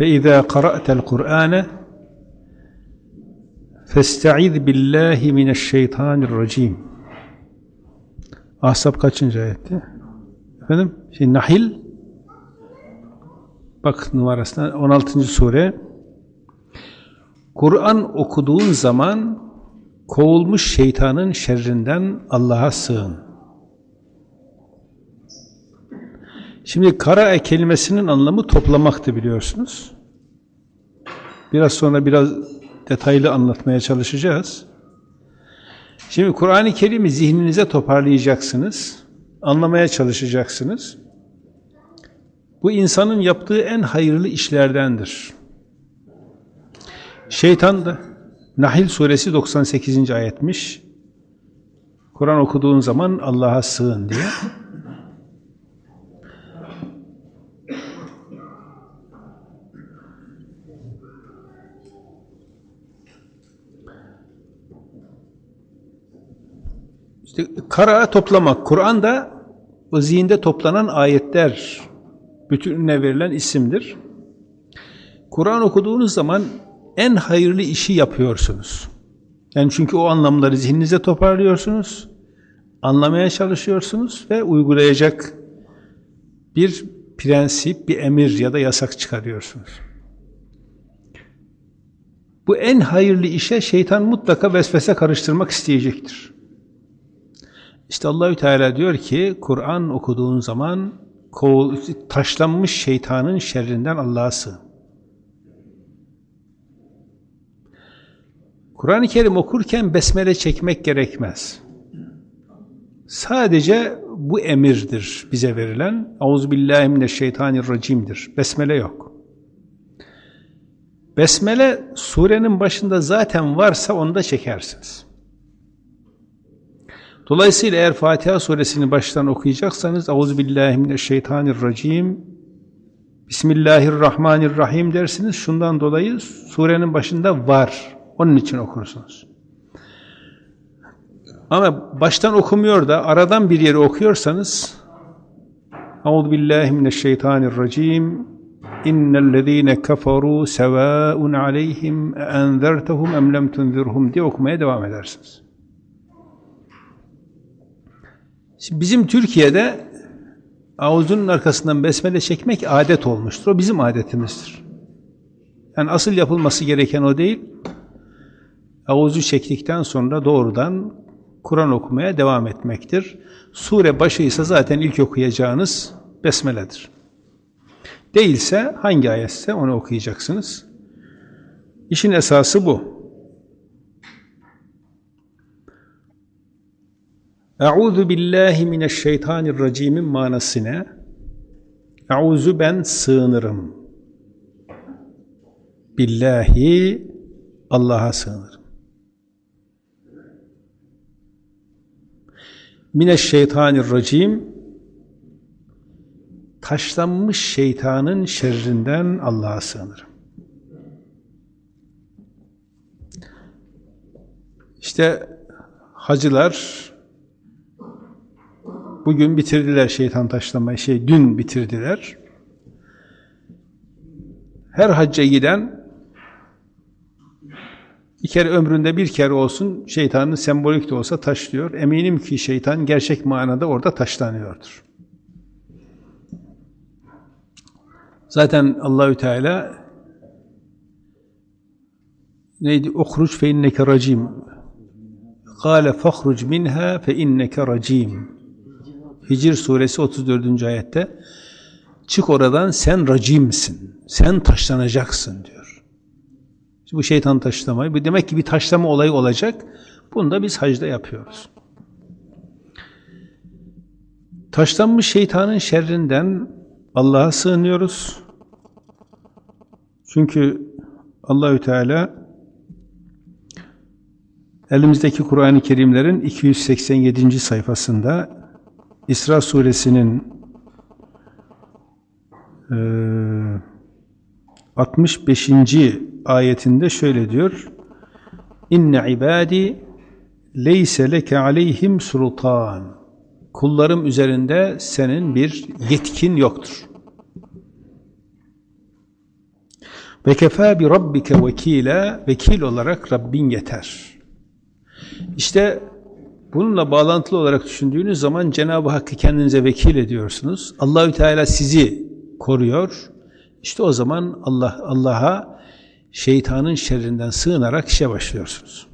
Fe izâ qara'tel Kur'âne festa'iz billahi mineşşeytanirracim. Ahzab kaçıncı ayetti? Efendim? Şey, Nahil bak numarasına 16. sure Kur'an okuduğun zaman kovulmuş şeytanın şerrinden Allah'a sığın. Şimdi kara kelimesinin anlamı toplamaktı biliyorsunuz. Biraz sonra biraz detaylı anlatmaya çalışacağız. Şimdi Kur'an-ı Kerim'i zihninize toparlayacaksınız, anlamaya çalışacaksınız. Bu insanın yaptığı en hayırlı işlerdendir. Şeytan da Nahil suresi 98. ayetmiş. Kur'an okuduğun zaman Allah'a sığın diye. İşte kara toplamak. Kur'an da o zihinde toplanan ayetler bütününe verilen isimdir. Kur'an okuduğunuz zaman en hayırlı işi yapıyorsunuz. Yani çünkü o anlamları zihninize toparlıyorsunuz, anlamaya çalışıyorsunuz ve uygulayacak bir prensip, bir emir ya da yasak çıkarıyorsunuz. Bu en hayırlı işe şeytan mutlaka vesvese karıştırmak isteyecektir. İşte Allahü Teala diyor ki Kur'an okuduğun zaman taşlanmış şeytanın şerrinden Allah'a sığın. Kur'an-ı Kerim okurken besmele çekmek gerekmez. Sadece bu emirdir bize verilen. Euzubillahimineşşeytanirracim'dir. Besmele yok. Besmele surenin başında zaten varsa onu da çekersiniz. Dolayısıyla eğer Fatiha suresini baştan okuyacaksanız Euzubillahimineşşeytanirracim Bismillahirrahmanirrahim dersiniz. Şundan dolayı surenin başında var. Onun için okursunuz. Ama baştan okumuyor da aradan bir yeri okuyorsanız Euzubillahimineşşeytanirracim İnnellezîne keferû sevâun aleyhim enzertehum em lem tunzirhum diye okumaya devam edersiniz. Şimdi bizim Türkiye'de avuzunun arkasından besmele çekmek adet olmuştur. O bizim adetimizdir. Yani asıl yapılması gereken o değil. Avuzu çektikten sonra doğrudan Kur'an okumaya devam etmektir. Sure başıysa zaten ilk okuyacağınız besmeledir. Değilse hangi ayetse onu okuyacaksınız. İşin esası bu. Euzu billahi mineşşeytanirracim'in manası ne? Euzu ben sığınırım. Billahi Allah'a sığınırım. Mineşşeytanirracim taşlanmış şeytanın şerrinden Allah'a sığınırım. İşte hacılar bugün bitirdiler şeytan taşlamayı, şey dün bitirdiler. Her hacca giden bir kere ömründe bir kere olsun şeytanın sembolik de olsa taşlıyor. Eminim ki şeytan gerçek manada orada taşlanıyordur. Zaten Allahü Teala neydi? Ohruç fe inneke racim. Kale fahruc minha fe inneke racim. Hicr suresi 34. ayette çık oradan sen racimsin. Sen taşlanacaksın diyor. Bu şeytan taşlamayı. Demek ki bir taşlama olayı olacak. Bunu da biz hacda yapıyoruz. Taşlanmış şeytanın şerrinden Allah'a sığınıyoruz. Çünkü Allahü Teala elimizdeki Kur'an-ı Kerimlerin 287. sayfasında İsra suresinin e, 65. ayetinde şöyle diyor. İnne ibadi leyse leke aleyhim sultan. Kullarım üzerinde senin bir yetkin yoktur. Ve kefâ bi rabbike vekîle vekil olarak Rabbin yeter. İşte bununla bağlantılı olarak düşündüğünüz zaman Cenab-ı Hakk'ı kendinize vekil ediyorsunuz. Allahü Teala sizi koruyor. İşte o zaman Allah Allah'a şeytanın şerrinden sığınarak işe başlıyorsunuz.